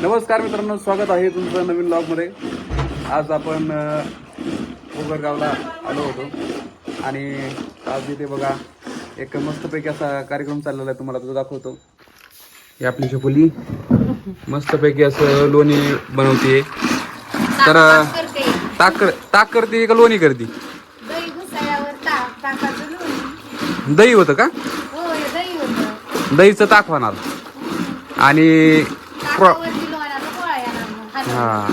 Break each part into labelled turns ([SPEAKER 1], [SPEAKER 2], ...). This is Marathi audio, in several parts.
[SPEAKER 1] नमस्कार मित्रांनो स्वागत आहे तुमचं नवीन ब्लॉगमध्ये आज आपण अ, गोगरगावला आलो होतो. आणि आज इथे बघा एक मस्तपैकी असा कार्यक्रम चाललेला आहे तुम्हाला तो दाखवतो. ही आपली शकुली. मस्तपैकी असं लोणी बनवते तर ताक ताक करते का लोणी करते?
[SPEAKER 2] दही
[SPEAKER 1] होतं का?
[SPEAKER 2] दही होतं.
[SPEAKER 1] दहीचं ताक होणार आणि प्र- हा.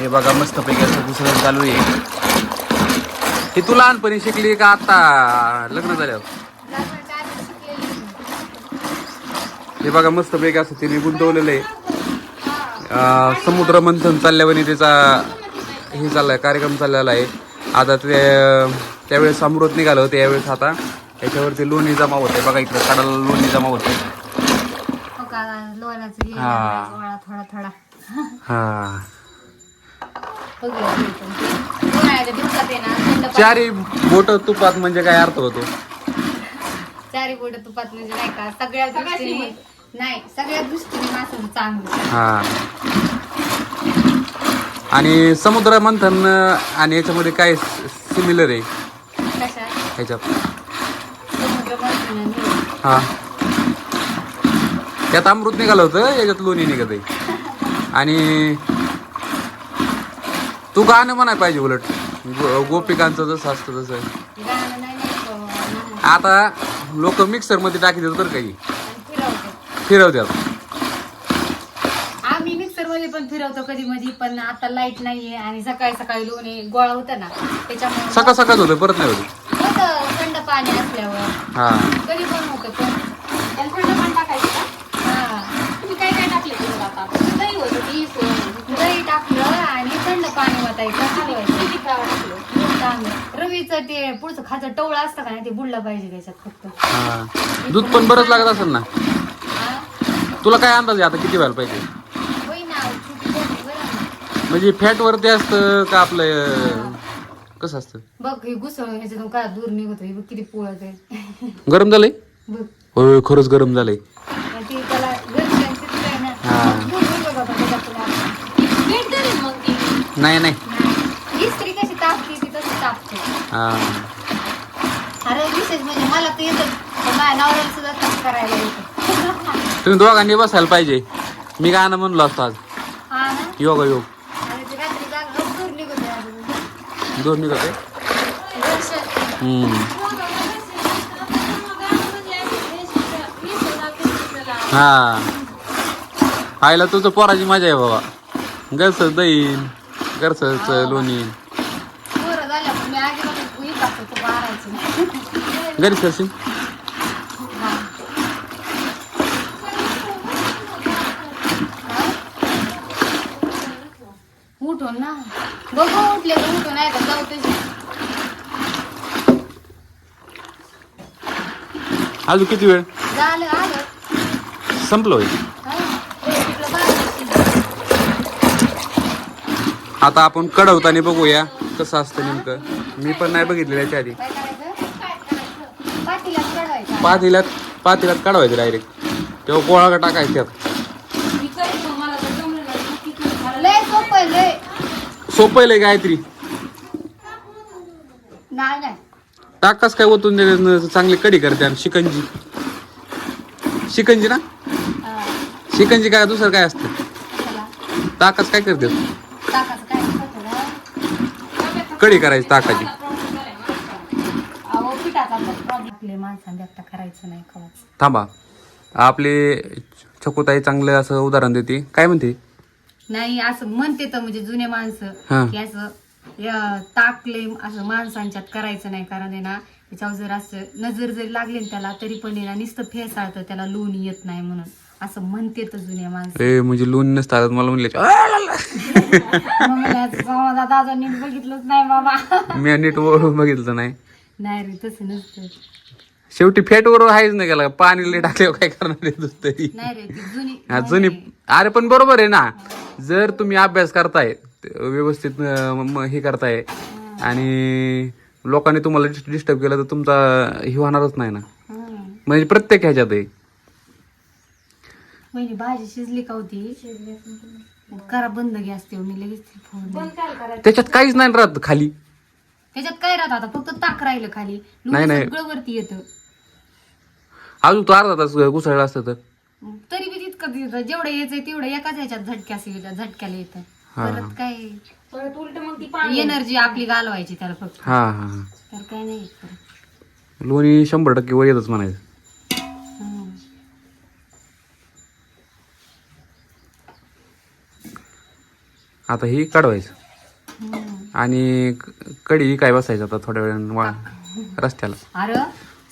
[SPEAKER 1] हे बघा मस्तपैकी असं दुसरं चालू आहे. हे तू लहानपणी शिकली का आता? लग्न झाल्यावर. हे बघा मस्तपैकी असं तिने गुंतवलेलं आहे.
[SPEAKER 2] हा.
[SPEAKER 1] समुद्र मंथन चालल्यावर त्याचा हे चाललाय कार्यक्रम चाललेला आहे. आता ते त्यावेळेस अमृत निघालं त्यावेळेस आता याच्यावरती लोणी जमा होते बघा इकडे कडाला लोणी जमा होते
[SPEAKER 2] हो लोण्याचं हे.
[SPEAKER 1] हा. हा.
[SPEAKER 2] उन्हाळ्याच्या दिवसात आहे ना थंड पाणी-
[SPEAKER 1] चारी बोट तुपात म्हणजे काय अर्थ होतो?
[SPEAKER 2] चारी बोट तुपात म्हणजे नाही का सगळ्या दृष्टीने नाही सगळ्या दृष्टीने माणसाचं चांगलं.
[SPEAKER 1] हा. आणि समुद्र मंथन आणि याच्यामध्ये काय सिमिलर आहे?
[SPEAKER 2] कशा?
[SPEAKER 1] ह्याच्यात.
[SPEAKER 2] समुद्र मंथन आणि हे.
[SPEAKER 1] हा त्यात अमृत निघालं होतं याच्यात लोणी निघत आहे आणि तू गाणं म्हणाय पाहिजे उलट. गो- गोपिकांचं जसं असतं तसं. आता लोक मिक्सरमध्ये टाकी देतात बरं काही फिरवतात.
[SPEAKER 2] आम्ही मिक्सरमध्ये पण फिरवतो कधी मधी पण आता लाइट नाहीये आणि सकाळी सकाळी लोणी गोळा होता ना त्याच्यामुळे
[SPEAKER 1] सकाळ सकाळच होतं परत नाही होतं.
[SPEAKER 2] होतं थंड पाणी असल्यावर.
[SPEAKER 1] हा.
[SPEAKER 2] कधी पण होतं पण
[SPEAKER 3] त्याला थंड पाणी टाकायचं का
[SPEAKER 2] हा
[SPEAKER 3] तुम्ही काय काय टाकले त्याच्यात आता दही होतं ती
[SPEAKER 2] दही टाकलं आणि थंड पाणी वाटायचं हलवायचं
[SPEAKER 3] किती खावं टाकलं
[SPEAKER 2] रवीचं ते पुढचं खाचं टवळं असतं का नाही ते बुडलं पाहिजे त्याच्यात फक्त.
[SPEAKER 1] हा. दूध पण बरंच लागत असेल ना?
[SPEAKER 2] हा
[SPEAKER 1] तुला काय अंदाज आहे आता किती व्हायला पाहिजे?
[SPEAKER 2] ना बरं ना.
[SPEAKER 1] म्हणजे फॅट वरती असतं का आपलं कसं असतं?
[SPEAKER 2] बघ हे घुसळ ह्याच्यातून काय दूर निघत हे बघ किती पोळत आहे.
[SPEAKER 1] गरम झालंय?
[SPEAKER 2] बघ.
[SPEAKER 1] होय खरंच गरम झालंय.
[SPEAKER 2] आणि ते त्याला घरच्यांचं तिथं आहे ना
[SPEAKER 1] हा.
[SPEAKER 2] दूर निघत होतं त्याच्यातून आता.
[SPEAKER 3] मीठ तरी मग ती.
[SPEAKER 1] नाही नाही
[SPEAKER 2] नाही. इस्त्री कशी तापते ती तशी तापते
[SPEAKER 1] हा
[SPEAKER 2] अरे विशेष म्हणजे मला तर येतं पण माझ्या नवऱ्याला सुद्धा तसं करायला येतं.
[SPEAKER 1] तुम्ही दोघांनी बसायला पाहिजे. मी गाणं म्हणलो असतो आज.
[SPEAKER 2] हा ना?
[SPEAKER 1] योग योग.
[SPEAKER 2] आणि ते रात्री जाग दूर
[SPEAKER 1] हम्म. हा. आईला तुझं पोराची मजा आहे बाबा. घरचं दहीन घरचं लोणी
[SPEAKER 2] पोरं झाल्या पण मी आधी पण उई टाकतो तो मारायची नाही.
[SPEAKER 1] घरीच करशील.
[SPEAKER 2] उठून ना. बघू उठले तर उठून नाही तर जाऊ तशी
[SPEAKER 1] अजून किती वेळ?
[SPEAKER 2] झालं आलं.
[SPEAKER 1] संपलं
[SPEAKER 2] हा. बाहेर.
[SPEAKER 1] आता आपण कडवताना बघूया कसं असतं नेमकं. मी पण नाही बघितलेलं याच्या आधी.
[SPEAKER 2] पाठीला चढवायचं
[SPEAKER 1] पातेल्यात पातेल्यात काढवायचं डायरेक्ट तेव्हा गोळा का टाकायचं त्यात.
[SPEAKER 3] मी करीन मग मला तर जमलं नाही. मग किती झालं?
[SPEAKER 2] लय सोपं आहे, लय.
[SPEAKER 1] सोपं आहे लय गायत्री.
[SPEAKER 2] नाही नाही.
[SPEAKER 1] टाकाच काय ओतून दे चांगली कडी करते आणि शिकंजी. शिकंजी ना?
[SPEAKER 2] हा.
[SPEAKER 1] शिकंजी काय दुसरं काय असतं?
[SPEAKER 2] चला.
[SPEAKER 1] ताकाच काय करते?
[SPEAKER 2] टाकायचं काय? करतो ना
[SPEAKER 1] कडी करायची ताकाची
[SPEAKER 2] आपले माणसांनी व्यक्त करायचं नाही कवाच
[SPEAKER 1] थांबा. आपले छकुताई चांगलं असं उदाहरण देते. काय म्हणते?
[SPEAKER 2] नाही असं म्हणते तर म्हणजे जुने
[SPEAKER 1] हा.
[SPEAKER 2] माणसं की असं या- ताकले असं माणसांच्यात करायचं नाही. कारण आहे ना त्याच्यावर जर असं नजर जरी लागली ना त्याला तरी पण आहे ना नुसतं फेसाळतं त्याला लोणी येत नाही म्हणून. असं म्हणते तर जुने माणसं.
[SPEAKER 1] ए म्हणजे लोन नसतात मला म्हणले
[SPEAKER 2] मग आता अजून नीट बघितलंच नाही बाबा.
[SPEAKER 1] मी नीट ओळखून बघितलं नाही.
[SPEAKER 2] नाही रे तसं नसतं
[SPEAKER 1] शेवटी फॅट वर आहेच नाही गेला पाणी लय टाकल्यावर काय करणार आहे दुसरं तरी?
[SPEAKER 2] नाही रे ती जुनी
[SPEAKER 1] हा, जुनी अरे पण बरोबर आहे ना. जर तुम्ही अभ्यास करताय व्यवस्थित अं, म- हे करताय आणि लोकांनी तुम्हाला डिस्टर्ब केलं तर तुमचा हे होणारच नाही ना.
[SPEAKER 2] हं.
[SPEAKER 1] म्हणजे प्रत्येक ह्याच्यात आहे.
[SPEAKER 2] पहिली भाजी शिजली का होती? करा बंद गॅस तेव्हा मी लगेच ती फोडणी.
[SPEAKER 3] बंद काय करायचं?
[SPEAKER 1] त्याच्यात काहीच नाही राहत खाली.
[SPEAKER 2] त्याच्यात काय राहत आता फक्त ताक राहिलं खाली
[SPEAKER 1] नाही, नाही.
[SPEAKER 2] सगळं वरती येतं
[SPEAKER 1] अजून तो अर्धा तास घुसळला असतं तर
[SPEAKER 2] तरी बी तितकं तिथं जेवढं यायचंय तेवढं एकाच ह्याच्यात झटक्यास येतं झटक्याला येतं
[SPEAKER 1] हा.
[SPEAKER 2] परत काय
[SPEAKER 3] परत उलट मग ती पाणी
[SPEAKER 2] एनर्जी आपली घालवायची त्याला फक्त
[SPEAKER 1] हा हा हा
[SPEAKER 2] तर काय नाही येत परत.
[SPEAKER 1] लोणी शंभर टक्के वर येतच म्हणायचं. आता ही काढवायचं. आणि क- कढी काय बसायचं आता थोड्या वेळानं वा रस्त्याला.
[SPEAKER 2] अरे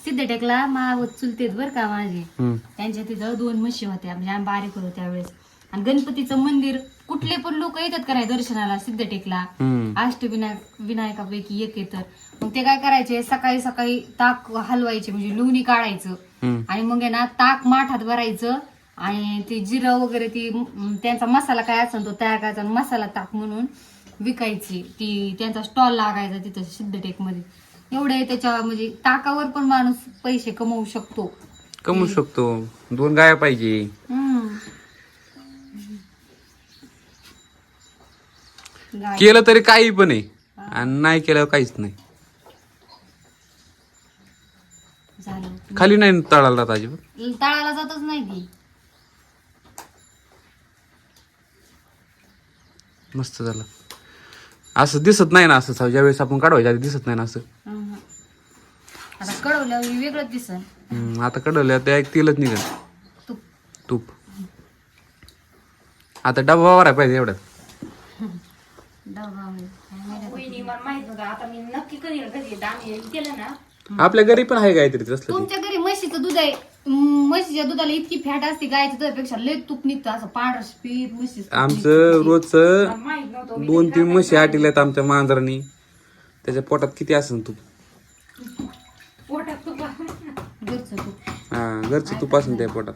[SPEAKER 2] सिद्धटेकला मावत चुलतेत बर का माझे
[SPEAKER 1] हम्म.
[SPEAKER 2] त्यांच्या तिथं दोन म्हशी होत्या म्हणजे आम्ही बारीक होतो त्यावेळेस. आणि गणपतीचं मंदिर कुठले पण लोक येतात का नाही दर्शनाला सिद्धटेकला?
[SPEAKER 1] हम्म.
[SPEAKER 2] अष्टविनायक विनायकापैकी एक येतं. मग ते काय करायचे? सकाळी सकाळी ताक हलवायचे म्हणजे लोणी काढायचं.
[SPEAKER 1] हम्म.
[SPEAKER 2] आणि मग आहे ना ताक माठात भरायचं. आणि ते जिरं वगैरे ती म, त्यांचा मसाला काय असेल तो तयार करायचा आणि मसाला ताक म्हणून. विकायची ती त्यांचा स्टॉल लागायचा तिथं सिद्धटेकमध्ये एवढे त्याच्या म्हणजे ताकावर पण माणूस पैसे कमवू शकतो.
[SPEAKER 1] कमवू शकतो. दोन गाया पाहिजे. केलं तरी काही पण आहे. आणि नाही केलं काहीच नाही. खाली नाही तळाला अजिबात.
[SPEAKER 2] तळाला जातच नाही ती.
[SPEAKER 1] मस्त झालं. असं दिसत नाही ना असं ज्यावेळेस आपण काढवायच्या आधी दिसत नाही ना असं.
[SPEAKER 2] हम्म. आता कळवल्यावर वेगळंच दिसन.
[SPEAKER 1] हम्म, आता कडवल्या त्या एक तेलच निघत
[SPEAKER 2] तू
[SPEAKER 1] तूप. आता डबा वारा पाहिजे एवढ्यात.
[SPEAKER 2] डबामध्ये. काय माहिती आता.
[SPEAKER 3] वहिनी मला माहीत नव्हतं. आता मी नक्की कधी कधी आम्ही केलं ना.
[SPEAKER 1] आपल्या घरी पण आहे काहीतरी तसलं ते.
[SPEAKER 2] तुमच्या घरी म्हशीचं दूध आहे. म्हशीच्या दुधाला इतकी फॅट असते गायच्या दुधापेक्षा लय तूप निघतं. असं पांढर पीठ म्हशीचं
[SPEAKER 1] आमचं रोजचं
[SPEAKER 3] माहीत
[SPEAKER 1] दोन तीन म्हशी आटील्यात आमच्या मांजरानी. त्याच्या पोटात किती असेल
[SPEAKER 3] पोटात तूप
[SPEAKER 1] हा घरचं तूप असेल त्या पोटात.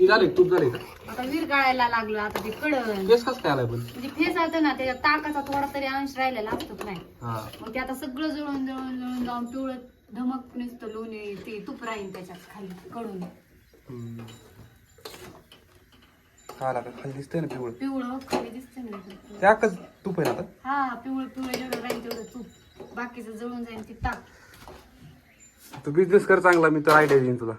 [SPEAKER 1] झाले तूप झाले
[SPEAKER 2] आता विरगाळायला लागलं आता ते कडण
[SPEAKER 1] केस कस काय आलाय पण?
[SPEAKER 2] म्हणजे फेसाळतं ना त्याच्या ताकाचा थोडा तरी अंश राहिलेला असतो नाही?
[SPEAKER 1] हा.
[SPEAKER 2] मग ते आता सगळं जळून जळून जळून जाऊन पिवळं धमक नुसतं लोणी ते तूप राहील त्याच्यात खाली कडून.
[SPEAKER 1] खाली दिसतंय ना पिवळ?
[SPEAKER 2] पिवळं खाली दिसतं ना
[SPEAKER 1] अक्कच तूप आहे ना आता.
[SPEAKER 2] हा पिवळं पिवळं जेवढं राहील तेवढं तूप बाकीचं जळून जाईल ते ताक
[SPEAKER 1] तू बिझनेस कर चांगला मी तर आयडिया देईन तुला.